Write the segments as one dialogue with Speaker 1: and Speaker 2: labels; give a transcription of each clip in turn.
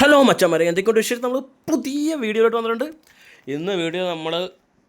Speaker 1: Hello മച്ചന്മാരെ എന്തൊക്കെയുണ്ട് വിഷയം നമ്മൾ പുതിയ വീഡിയോയിലോട്ട് വന്നിട്ടുണ്ട്. ഇന്ന് വീഡിയോ നമ്മൾ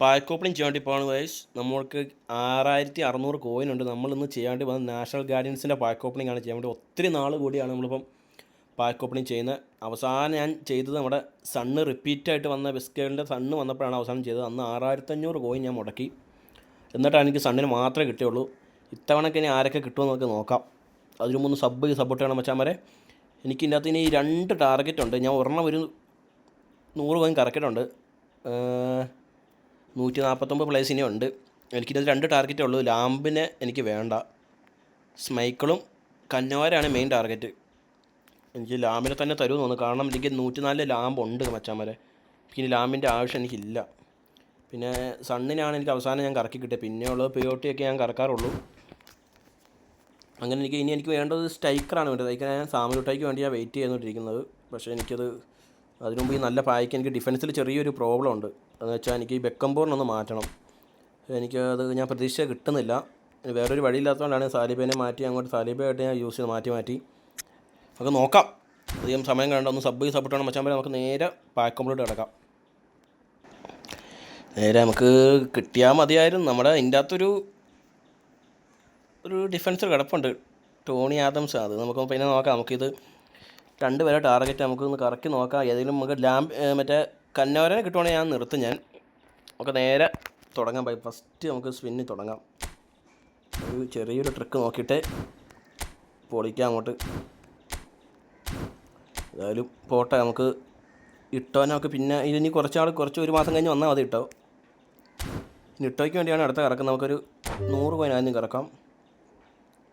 Speaker 1: പാക്ക് ഓപ്പണിംഗ് ചെയ്യാൻ വേണ്ടി പോകണം വയസ് നമ്മൾക്ക് ആറായിരത്തി അറുന്നൂറ് കോയിൻ ഉണ്ട്. നമ്മൾ ഇന്ന് ചെയ്യാൻ വേണ്ടി വന്ന നാഷണൽ ഗാർഡിയൻസിന്റെ പാക്ക് ഓപ്പണിംഗ് ആണ്. ചെയ്യാൻ വേണ്ടി ഒത്തിരി നാൾ കൂടിയാണ് നമ്മളിപ്പം പാക്ക് ഓപ്പണിംഗ് ചെയ്യുന്നത്. അവസാനം ഞാൻ ചെയ്തത് നമ്മുടെ സണ്ണ് റിപ്പീറ്റായിട്ട് വന്ന ബിസ്കേളിന്റെ സണ്ണ് വന്നപ്പോഴാണ് അവസാനം ചെയ്തത്. അന്ന് ആറായിരത്തഞ്ഞൂറ് കോയിൻ ഞാൻ മുടക്കി. എന്നിട്ടാണ് എനിക്ക് സണ്ണിന് മാത്രമേ കിട്ടിയുള്ളൂ. ഇത്തവണക്ക് ഇനി ആരൊക്കെ നമുക്ക് നോക്കാം. അതിനു മുമ്പ് സബ് സപ്പോർട്ട് ചെയ്യണം വെച്ചാൽ എനിക്ക് അകത്ത് ഇനി രണ്ട് ടാർഗറ്റ് ഉണ്ട് ഞാൻ ഒരെണ്ണം ഒരു നൂറ് കോയിൻ കറക്കിയിട്ടുണ്ട്. നൂറ്റി നാൽപ്പത്തൊമ്പത് പ്ലേസ് ഇനി ഉണ്ട് എനിക്കിത് രണ്ട് ടാർഗറ്റേ ഉള്ളൂ. ലാമ്പിനെ എനിക്ക് വേണ്ട. സ്മൈക്കിളും കന്നോരാണ് മെയിൻ ടാർഗറ്റ് എനിക്ക് ലാമ്പിനെ തന്നെ തരുമെന്ന് തോന്നുന്നു. കാരണം എനിക്ക് നൂറ്റിനാല് ലാമ്പ് ഉണ്ട് മച്ചാമാരെ പിന്നെ ലാമ്പിന്റെ ആവശ്യം എനിക്കില്ല. പിന്നെ സണ്ണിനാണ് എനിക്ക് അവസാനം ഞാൻ കറക്കി കിട്ടിയത്. പിന്നെയുള്ളത് പിയോട്ടിയൊക്കെ ഞാൻ കറക്കാറുള്ളൂ. അങ്ങനെ എനിക്ക് ഇനി എനിക്ക് വേണ്ടത് സ്റ്റൈക്കറാണ് വേണ്ടത്. സ്ട്രൈക്കർ ഞാൻ സാമലുട്ടായിക്ക് വേണ്ടി ഞാൻ വെയിറ്റ് ചെയ്തുകൊണ്ടിരിക്കുന്നത് പക്ഷേ എനിക്കത് അതിനു മുമ്പ് ഈ നല്ല പായ്ക്ക് എനിക്ക് ഡിഫൻസിൽ ചെറിയൊരു പ്രോബ്ലം ഉണ്ട്. എന്ന് വെച്ചാൽ എനിക്ക് ഈ ബെക്കംബോറിനൊന്ന് മാറ്റണം. എനിക്ക് അത് ഞാൻ പ്രതീക്ഷ കിട്ടുന്നില്ല. വേറൊരു വഴിയില്ലാത്തതുകൊണ്ടാണ് സാലിബേനെ മാറ്റി അങ്ങോട്ട് സാലിബയായിട്ട് ഞാൻ യൂസ് ചെയ്ത് മാറ്റി മാറ്റി. നമുക്ക് നോക്കാം. അധികം സമയം കണ്ട ഒന്ന് സബ് സപ്പോർട്ട് വേണം. വെച്ചാൽ നമുക്ക് നേരെ പാക്ക് കംപ്ലീറ്റ് കിടക്കാം. നേരെ നമുക്ക് കിട്ടിയാൽ മതിയായിരുന്നു. നമ്മുടെ ഇതിന്റെ അകത്തൊരു ഒരു ഡിഫൻസ് കിടപ്പുണ്ട്. ടോണി ആദംസ് അത് നമുക്ക് പിന്നെ നോക്കാം. നമുക്കിത് രണ്ട് പേരെ ടാർഗറ്റ് നമുക്കൊന്ന് കറക്കി നോക്കാം. ഏതെങ്കിലും നമുക്ക് ലാംബ് മറ്റേ കന്നോരനെ കിട്ടുവാണെങ്കിൽ ഞാൻ നിർത്തും ഞാൻ. നമുക്ക് നേരെ തുടങ്ങാം. ബൈ ഫസ്റ്റ് നമുക്ക് സ്പിന്നിൽ തുടങ്ങാം. ഒരു ചെറിയൊരു ട്രിക്ക് നോക്കിയിട്ട് പൊളിക്കാം അങ്ങോട്ട്. ഏതായാലും പോട്ടെ നമുക്ക് ഇട്ടോനൊക്കെ പിന്നെ ഇതിനി കുറച്ചാൾ കുറച്ച് ഒരു മാസം കഴിഞ്ഞ് വന്നാൽ മതി ഇട്ടോ. ഇനി ഇട്ടോയ്ക്ക് വേണ്ടിയാണ് അടുത്ത കറക്കുന്നത്. നമുക്കൊരു നൂറ് കോയിൻ ആദ്യം കറക്കാം.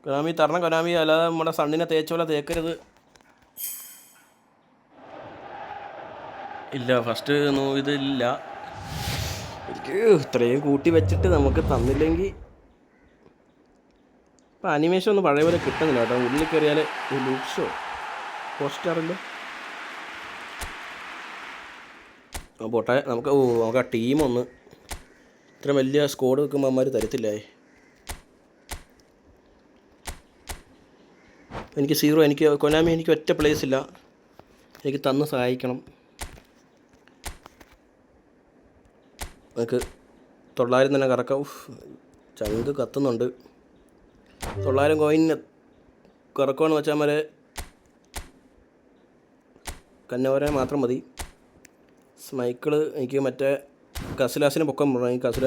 Speaker 1: കൊനാമി തരണം കൊനാമി അല്ലാതെ നമ്മുടെ സണ്ണിനെ തേച്ച പോലെ തേക്കരുത്. ഇല്ല ഫസ്റ്റ് ഇതില്ല. എനിക്ക് ഇത്രയും കൂട്ടി വെച്ചിട്ട് നമുക്ക് തന്നില്ലെങ്കിൽ ഇപ്പം അനിമേഷൻ ഒന്നും പഴയ പോലെ കിട്ടുന്നില്ല കേട്ടോ. ഉള്ളിൽ കയറിയാൽ ഒരു പോസ്റ്റാറില്ലോ പോസ്റ്ററല്ലോ പോട്ടെ. നമുക്ക് ഓ നമുക്ക് ആ ടീമൊന്ന് ഇത്രയും ഇത്ര വലിയ സ്കോഡ് വെക്കുമ്പോൾ അമ്മമാർ തരത്തില്ലേ എനിക്ക് സീറോ എനിക്ക് കൊനാമി എനിക്ക് ഒറ്റ പ്ലേസ് ഇല്ല. എനിക്ക് തന്ന് സഹായിക്കണം. നമുക്ക് തൊള്ളായിരം തന്നെ കറക്കാം. ചങ്ക് കത്തുന്നുണ്ട്. തൊള്ളായിരം കോയിന് കറക്കുമെന്ന് വെച്ചാൽ വരെ കന്നവരെ മാത്രം മതി. സ്മൈക്കിൾ എനിക്ക് മറ്റേ കസിലാസിന് പൊക്കം ഈ കസില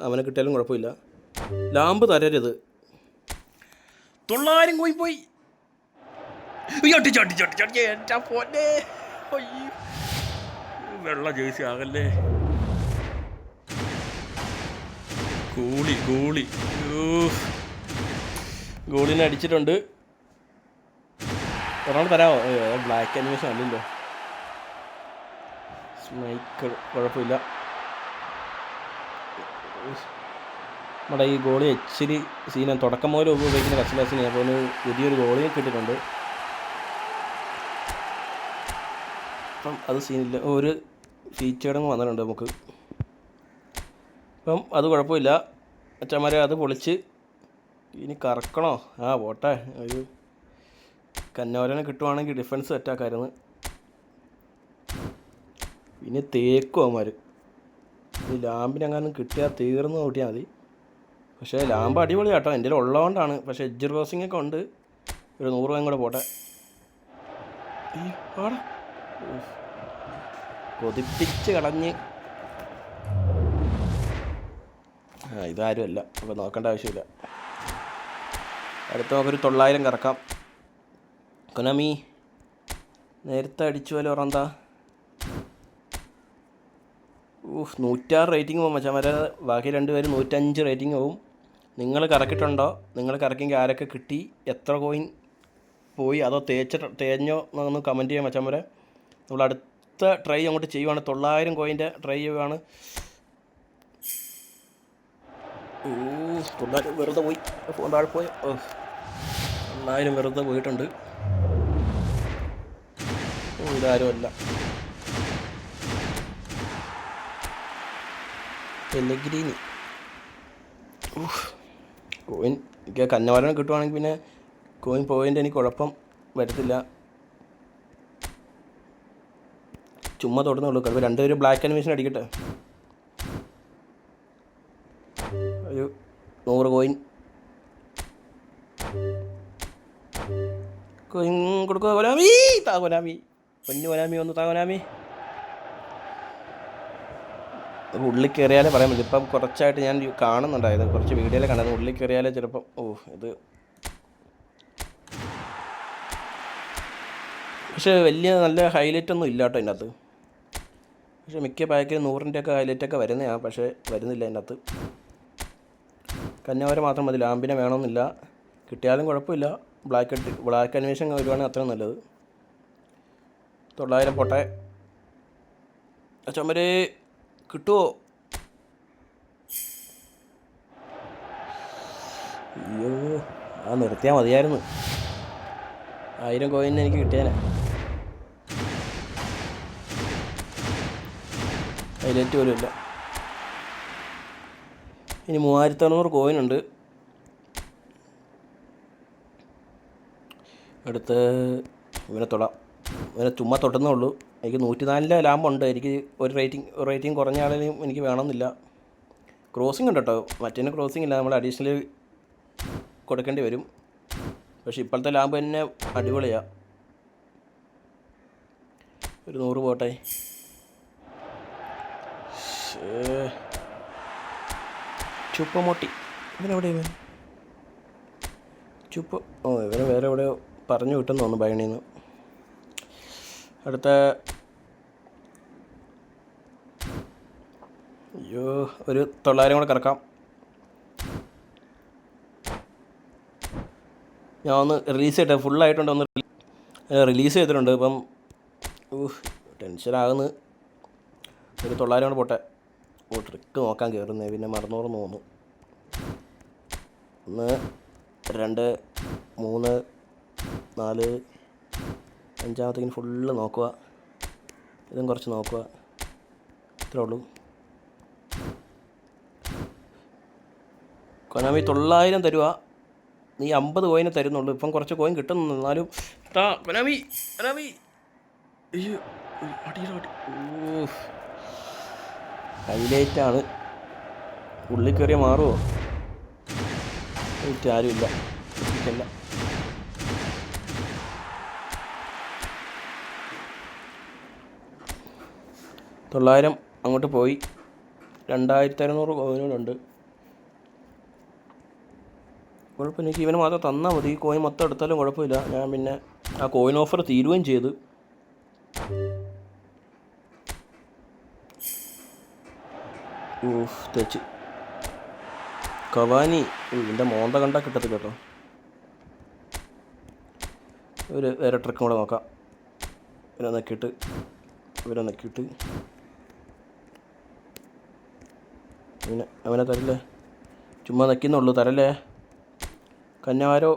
Speaker 1: അവനെ കിട്ടിയാലും കുഴപ്പമില്ല. ലാമ്പ് തരരുത്. തൊള്ളായിരം കോയി പോയി. ചട്ടി ചട്ടി ചട്ടി ചട്ടി എന്റെ പോന്നെ. വെള്ള ജേഴ്സി ആകല്ലേ. Goalie goalie. ഗോളിനെ അടിച്ചിട്ടുണ്ട്. ഒരാൾ തരാമോ? ബ്ലാക്ക് അനിമേഷൻ അല്ലല്ലോ സ്മൈക്കിൾ കുഴപ്പമില്ല. നമ്മുടെ ഈ ഗോളി ഇച്ചിരി സീന. തുടക്കം മുതൽ ഉപയോഗിക്കുന്ന കസ്റ്റമേഴ്സിന് ഒന്ന് പുതിയൊരു ഗോളിയെ കിട്ടിയിട്ടുണ്ട്. അപ്പം അത് സീനില്ല. ഒരു ഫീച്ചേർഡും വന്നിട്ടുണ്ട് നമുക്ക്. അപ്പം അത് കുഴപ്പമില്ല. അച്ഛന്മാരെ അത് പൊളിച്ച് ഇനി കറക്കണോ? ആ പോട്ടെ. ഒരു കന്നോരനെ കിട്ടുവാണെങ്കിൽ ഡിഫൻസ് സെറ്റാക്കായിരുന്നു പിന്നെ തേക്കും അവന്മാർ ഈ ലാമ്പിനെങ്ങാനും കിട്ടിയാൽ തീർന്നു കൂട്ടിയാൽ മതി. പക്ഷേ ലാമ്പ് അടിപൊളി കേട്ടോ എന്റെ ഉള്ളതുകൊണ്ടാണ്. പക്ഷേ എഡ്ജ് ക്രോസിംഗ് ഒക്കെ ഉണ്ട്. ഒരു നൂറ് രൂപയും കൂടെ പോട്ടെ. ഈ ഉഫ്. കൊതിപ്പിച്ച് കളഞ്ഞ്. ആ ഇതാരും അല്ല അപ്പോൾ നോക്കേണ്ട ആവശ്യമില്ല. അടുത്ത നമുക്കൊരു തൊള്ളായിരം കറക്കാം. കൊനമി നേരത്തെ അടിച്ചു പോലെ ഓറന്താ ഊഹ് നൂറ്റാറ് റേറ്റിംഗ് പോകും മച്ചാമാരെ ബാക്കി രണ്ടുപേരും നൂറ്റഞ്ച് റേറ്റിംഗ് പോവും നിങ്ങൾ കറക്കിയിട്ടുണ്ടോ നിങ്ങൾ കറക്കിയെങ്കിൽ ആരൊക്കെ കിട്ടി? എത്ര കോയിൻ പോയി? അതോ തേച്ച തേഞ്ഞോ എന്നൊന്ന് കമന്റ് ചെയ്യാൻ മച്ചാൻ വരെ. നമ്മൾ അടുത്ത ട്രൈ അങ്ങോട്ട് ചെയ്യുവാണ്. തൊള്ളായിരം കോയിന്റെ ട്രൈ ചെയ്യുവാണ്. ഓ തൊള്ളായിരം വെറുതെ പോയി. ഫോൺ താഴെ പോയി? ഓ തൊള്ളായിരം വെറുതെ പോയിട്ടുണ്ട്. ഇതാരുമല്ല പെല്ലഗ്രീനി കോയിൻ എനിക്ക് കന്നവാരം കിട്ടുവാണെങ്കിൽ പിന്നെ കോയിൻ പോയിന്റ് എനിക്ക് കുഴപ്പം വരത്തില്ല. ചുമ്മാ തൊടുന്നുള്ളൂ കുഴപ്പം രണ്ടുപേരും ബ്ലാക്ക് ആൻഡ് മിഷൻ അടിക്കട്ടെ. ഒരു നൂറ് കോയിൻ കോയിൻ കൊടുക്കുക കൊലാമി താ കൊലാമി പൊന്നു കൊലാമി വന്നു. താ അപ്പോൾ ഉള്ളിൽ കയറിയാലേ പറയാൻ പറ്റും. ഇപ്പം കുറച്ചായിട്ട് ഞാൻ കാണുന്നുണ്ടായത് കുറച്ച് വീഡിയോയിൽ കണ്ടത്. ഉള്ളിൽ കയറിയാലേ ചിലപ്പം ഓ ഇത് പക്ഷേ വലിയ നല്ല ഹൈലൈറ്റ് ഒന്നും ഇല്ല കേട്ടോ അതിനകത്ത് പക്ഷേ മിക്ക പാക്കിൽ നൂറിന്റെയൊക്കെ ഹൈലൈറ്റൊക്കെ വരുന്നതാണ് പക്ഷേ വരുന്നില്ല അതിനകത്ത്. കന്യാവര മാത്രം മതി ലാമ്പിനെ വേണമെന്നില്ല. കിട്ടിയാലും കുഴപ്പമില്ല. ബ്ലാക്ക് ബ്ലാക്ക് അനിമേഷൻ വരുവാണെങ്കിൽ അത്രയും നല്ലത്. തൊള്ളായിരം പോട്ടെ. അച്ഛമ്മര് കിട്ടുമോ അയ്യോ ആ നിർത്തിയാൽ മതിയായിരുന്നു. ആയിരം കോയിന് എനിക്ക് കിട്ടിയാനെ. ഹൈലൈറ്റ് പോലും ഇല്ല ഇനി മൂവായിരത്തി അറുന്നൂറ് കോയിനുണ്ട് എടുത്ത് ഇവനെ തൊടാം. ഇവനെ ചുമ്മാ തൊട്ടുന്നേ ഉള്ളൂ. എനിക്ക് നൂറ്റി നാലിന്റെ ലാമ്പുണ്ട്. എനിക്ക് ഒരു റേറ്റിംഗ് റേറ്റിംഗ് കുറഞ്ഞ ആളെയും എനിക്ക് വേണമെന്നില്ല. ക്രോസിംഗ് ഉണ്ട് കേട്ടോ. മറ്റേ ക്രോസിംഗ് ഇല്ല. നമ്മൾ അഡീഷണൽ കൊടുക്കേണ്ടി വരും. പക്ഷെ ഇപ്പോഴത്തെ ലാമ്പ് തന്നെ അടിപൊളിയാണ് ഒരു നൂറ് പോട്ടെ. ചുപ്പമൊട്ടി. ഇവനെവിടെ ഇവൻ? ചുപ്പ്. ഓ ഇവനെ വേറെ എവിടെയോ പറഞ്ഞു വിട്ടെന്ന് തോന്നുന്നു ബയണിൽ നിന്ന് അടുത്ത. അയ്യോ ഒരു തൊള്ളായിരം കൂടെ കറക്കാം. ഞാൻ ഒന്ന് റിലീസ് ചെയ്തിട്ട് ഫുള്ളായിട്ടുണ്ട് ഒന്ന് റിലീസ് ചെയ്തിട്ടുണ്ട്. ഇപ്പം ടെൻഷനാകുന്നു ഒരു തൊള്ളായിരം കൂടെ പോട്ടെ. ഓ ട്രിക്ക് നോക്കാൻ കയറുന്നേ പിന്നെ മറന്നോറന്ന് തോന്നു ഒന്ന് രണ്ട് മൂന്ന് നാല് അഞ്ചാമത്തേക്കിന് ഫുള്ള് നോക്കുക. ഇതും കുറച്ച് നോക്കുക. ഇത്രേ ഉള്ളൂ. കൊനാമി തൊള്ളായിരം തരുക നീ അമ്പത് കോയിനെ തരുന്നുള്ളൂ. ഇപ്പം കുറച്ച് കോയിൻ കിട്ടുന്നു എന്നാലും കൊനാമി കൊനാമി. അയ്യോ അടിയുടെ അടി ഓ. ഹൈലൈറ്റാണ്. ഉള്ളിൽ കയറിയ മാറുമോ ഹൈറ്റ് ആരുമില്ല. ഇല്ല തൊള്ളായിരം അങ്ങോട്ട് പോയി. രണ്ടായിരത്തി അറുന്നൂറ് കോയിനുണ്ട് കുഴപ്പമില്ല എനിക്ക് മാത്രം തന്നാൽ മതി. കോയിൻ മൊത്തം എടുത്താലും കുഴപ്പമില്ല. ഞാൻ പിന്നെ ആ കോയിൻ ഓഫർ തീരുകയും ചെയ്ത്. ഊഫ് തെച്ച്. കവാനി ഇതിന്റെ മോന്ത കണ്ട കിട്ടത്തില്ല കേട്ടോ. ഒരു വേറെ ട്രിക്കും കൂടെ നോക്കാം. ഇവരെ നക്കിയിട്ട് ഇവരെ നക്കിയിട്ട്. അവനെ അവനെ തരല്ലേ? ചുമ്മാ നക്കിന്നുള്ളൂ തരല്ലേ? കന്നാരോ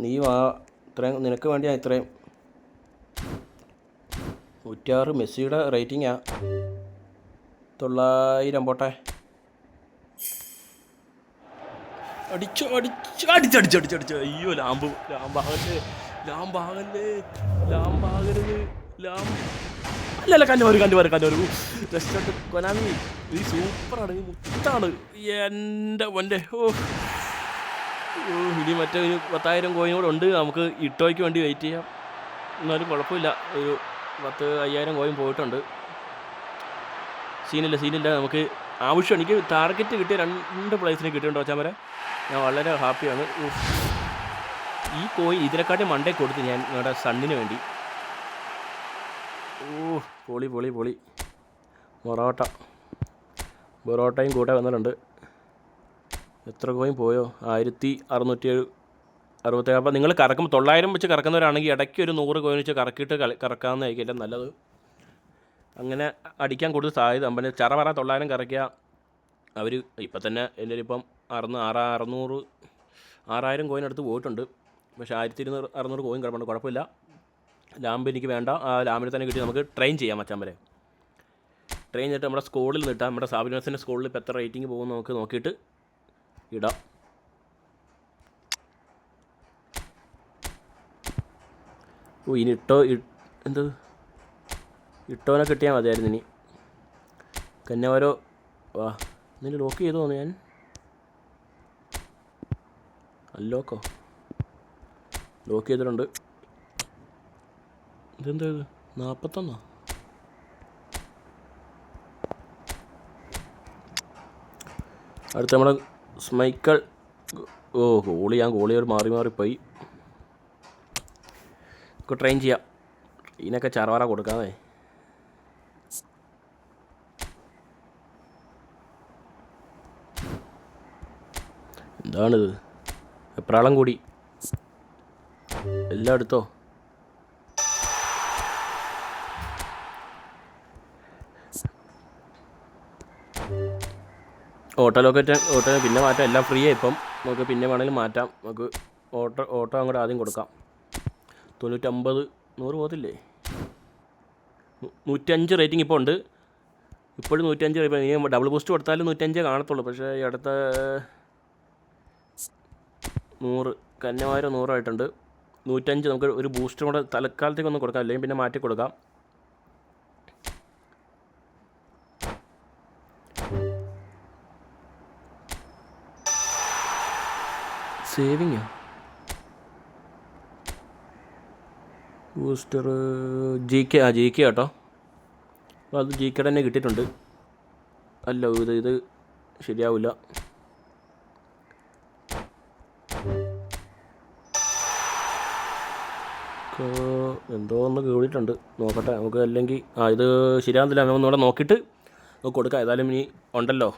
Speaker 1: നീ വാ. ഇത്രയും നിനക്ക് വേണ്ടിയാ ഇത്രയും. നൂറ്റാറ് മെസ്സിയുടെ റേറ്റിംഗാ തൊള്ളായിരം പോട്ടെ. അടിച്ചു അടിച്ചു അടിച്ചടിച്ചു അടിച്ചടിച്ചു അയ്യോ ലാമ്പ് ലാമ്പാകല്ലേ ലാമ്പാകല്ലേ ലാമ്പാകരുത് ലാമ്പ് അല്ലല്ല കഞ്ഞവര് കഞ്ഞവര് കഞ്ഞവര് റെസ്റ്റോറന്റ് കൊനാമി ഈ സൂപ്പറാണ് ഈ മുത്താണ്. എന്റെ വന്റെ ഓ, ഇനി മറ്റേ ഒരു പത്തായിരം കോയിൻ കൂടെ ഉണ്ട്. നമുക്ക് ഇട്ടോയ്ക്ക് വേണ്ടി വെയിറ്റ് ചെയ്യാം. എന്നാലും കുഴപ്പമില്ല. ഒരു പത്ത് അയ്യായിരം കോയിൻ പോയിട്ടുണ്ട്. സീനില്ല സീനില്ല. നമുക്ക് ആവശ്യം. എനിക്ക് ടാർഗറ്റ് കിട്ടിയ രണ്ട് പ്ലേസിന് വച്ചാൽ വരെ ഞാൻ വളരെ ഹാപ്പിയാണ് ഈ കോയിൻ ഇതിനെക്കാട്ടി മണ്ടേ കൊടുത്ത് ഞാൻ ഞങ്ങളുടെ സണ്ണിന് വേണ്ടി. ഓ പൊളി പൊളി പൊളി. പൊറോട്ട. പൊറോട്ടയും കൂടെ വന്നിട്ടുണ്ട്. എത്ര കോയിൻ പോയോ? ആയിരത്തി അറുന്നൂറ്റി അറുപത്തേഴ്. അപ്പോൾ നിങ്ങൾ കറക്കുമ്പോൾ തൊള്ളായിരം വെച്ച് കറക്കുന്നവരാണെങ്കിൽ ഇടയ്ക്ക് ഒരു നൂറ് കോയിൻ വെച്ച് കറക്കിയിട്ട് കറക്കാമെന്നായിരിക്കും ഏറ്റവും നല്ലത്. അങ്ങനെ അടിക്കാൻ കൂടുതൽ സാധ്യത. പിന്നെ ചറ പറ തൊള്ളായിരം കറക്കുക അവർ ഇപ്പം തന്നെ എന്റെ ഇപ്പം അറുന്ന് ആറാ അറുന്നൂറ് ആറായിരം കോയിൻ അടുത്ത് പോയിട്ടുണ്ട്. പക്ഷേ ആയിരത്തി ഇരുന്നൂറ് അറുന്നൂറ് കോയിൻ കിടപ്പുണ്ട്. കുഴപ്പമില്ല. ലാമ്പ് എനിക്ക് വേണ്ട. ആ ലാമ്പിനെ തന്നെ കിട്ടി. നമുക്ക് ട്രെയിൻ ചെയ്യാം മച്ചാൻ വരെ. ട്രെയിൻ ചെയ്തിട്ട് നമ്മുടെ സ്കൂളിൽ നിന്നിട്ടാൽ നമ്മുടെ സാബിനോസിന്റെ സ്കൂളിൽ ഇപ്പോൾ എത്ര റേറ്റിംഗ് പോകും നമുക്ക് നോക്കിയിട്ട് ഇടാം. ഓ ഇനി ഇട്ടോ ഇ- എന്ത് ഇട്ടവനെ കിട്ടിയാൽ മതിയായിരുന്നു ഇനി. കന്യാവരോ വാ എന്നിട്ട് ലോക്ക് ചെയ്തു തോന്നു ഞാൻ. അല്ലോക്കോ ലോക്ക് ചെയ്തിട്ടുണ്ട്. ഇതെന്താ ഇത്? നാൽപ്പത്തൊന്നോ അടുത്ത നമ്മുടെ സ്മൈക്കൾ ഓ ഗോളി ഞാൻ ഗോളി ഒരു മാറി മാറിപ്പോയി നമുക്ക് ട്രെയിൻ ചെയ്യാം. ഇതിനൊക്കെ ചറവറ കൊടുക്കാമേ എന്താണിത്? എപ്രാളം കൂടി? എല്ലാം എടുത്തോ ഓട്ടോ ലോക്കറ്റ് ഓട്ടോ പിന്നെ മാറ്റാം. എല്ലാം ഫ്രീ ആയി ഇപ്പം. നമുക്ക് പിന്നെ വേണമെങ്കിലും മാറ്റാം. നമുക്ക് ഓട്ടോ ഓട്ടോ അങ്ങോട്ട് ആദ്യം കൊടുക്കാം. തൊണ്ണൂറ്റമ്പത് നൂറ് പോകത്തില്ലേ? നൂറ്റഞ്ച് റേറ്റിംഗ് ഇപ്പോൾ ഉണ്ട്. ഇപ്പോഴും നൂറ്റഞ്ച് ഇനി ഡബിൾ ബൂസ്റ്റ് കൊടുത്താലും നൂറ്റഞ്ചേ കാണത്തുള്ളൂ. പക്ഷേ ഈ അടുത്ത നൂറ് കന്യമാരം നൂറായിട്ടുണ്ട് നൂറ്റഞ്ച് നമുക്ക് ഒരു ബൂസ്റ്റർ കൂടെ തൽക്കാലത്തേക്ക് ഒന്ന് കൊടുക്കാം. അല്ലെങ്കിൽ പിന്നെ മാറ്റി കൊടുക്കാം. സേവിങ്ങോ ബൂസ്റ്റർ ജി കെ ആ ജി കെ കേട്ടോ അപ്പോൾ അത് ജി കെ തന്നെ കിട്ടിയിട്ടുണ്ട്. അല്ല ഇത് ഇത് ശരിയാവില്ല. നോക്കട്ടെ നമുക്ക് അല്ലെങ്കിൽ ആ ഇത് ശരിയാകുന്നില്ല ഒന്നുകൂടെ നോക്കിയിട്ട് നമുക്ക് കൊടുക്കാം. ഏതായാലും ഇനി ഉണ്ടല്ലോ.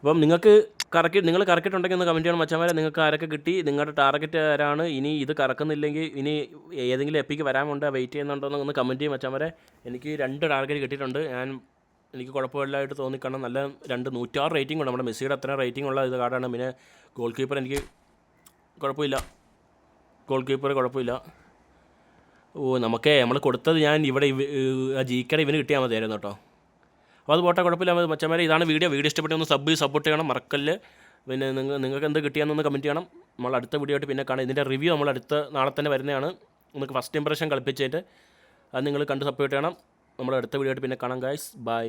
Speaker 1: അപ്പം നിങ്ങൾക്ക് കറക്കി നിങ്ങൾ കറക്കിയിട്ടുണ്ടെങ്കിൽ ഒന്ന് കമന്റ് ചെയ്യണം മച്ചന്മാരെ നിങ്ങൾക്ക് ആരൊക്കെ കിട്ടി? നിങ്ങളുടെ ടാർഗറ്റ് ആരാണ്? ഇനി ഇത് കറക്കുന്നില്ലെങ്കിൽ ഇനി ഏതെങ്കിലും എപ്പിക്ക് വരാമുണ്ട് വെയിറ്റ് ചെയ്യുന്നുണ്ടോ ഒന്ന് കമന്റ് ചെയ്യും മച്ചന്മാരെ എനിക്ക് രണ്ട് ടാർഗറ്റ് കിട്ടിയിട്ടുണ്ട്. ഞാൻ എനിക്ക് കുഴപ്പമില്ലായിട്ട് തോന്നിക്കണം. നല്ല രണ്ട് നൂറ്റാറ് റേറ്റിംഗ് ഉണ്ട്. നമ്മുടെ മെസ്സിയുടെ അത്ര റേറ്റിംഗ് ഉള്ള ഇത് കാർഡാണ്. പിന്നെ ഗോൾ കീപ്പർ എനിക്ക് കുഴപ്പമില്ല. ഗോൾ കീപ്പർ കുഴപ്പമില്ല. ഓ നമുക്കേ നമ്മൾ കൊടുത്തത് ഞാൻ ഇവിടെ ഇവ- ആ ജീക്കടെ ഇവന് കിട്ടിയാൽ മതിയായിരുന്നു കേട്ടോ. അപ്പോൾ അത് പോട്ടെ കുഴപ്പമില്ല. മച്ചന്മാരെ ഇതാണ് വീഡിയോ. വീഡിയോ ഇഷ്ടപ്പെട്ടി ഒന്ന് സബ് സപ്പോർട്ട് ചെയ്യണം മറക്കല്ല്. പിന്നെ നിങ്ങൾ നിങ്ങൾക്ക് എന്ത് കിട്ടിയാന്നൊന്ന് കമന്റ് ചെയ്യണം. നമ്മൾ അടുത്ത വീഡിയോ ആയിട്ട് പിന്നെ കാണാം. ഇതിന്റെ റിവ്യൂ നമ്മൾ അടുത്ത നാളെ തന്നെ വരുന്നതാണ്. നിങ്ങൾക്ക് ഫസ്റ്റ് ഇംപ്രഷൻ കളിപ്പിച്ചിട്ട് അത് നിങ്ങൾ കണ്ട് സപ്പോർട്ട് ചെയ്യണം. നമ്മൾ അടുത്ത വീഡിയോ ആയിട്ട് പിന്നെ കാണാം ഗായ്സ് ബൈ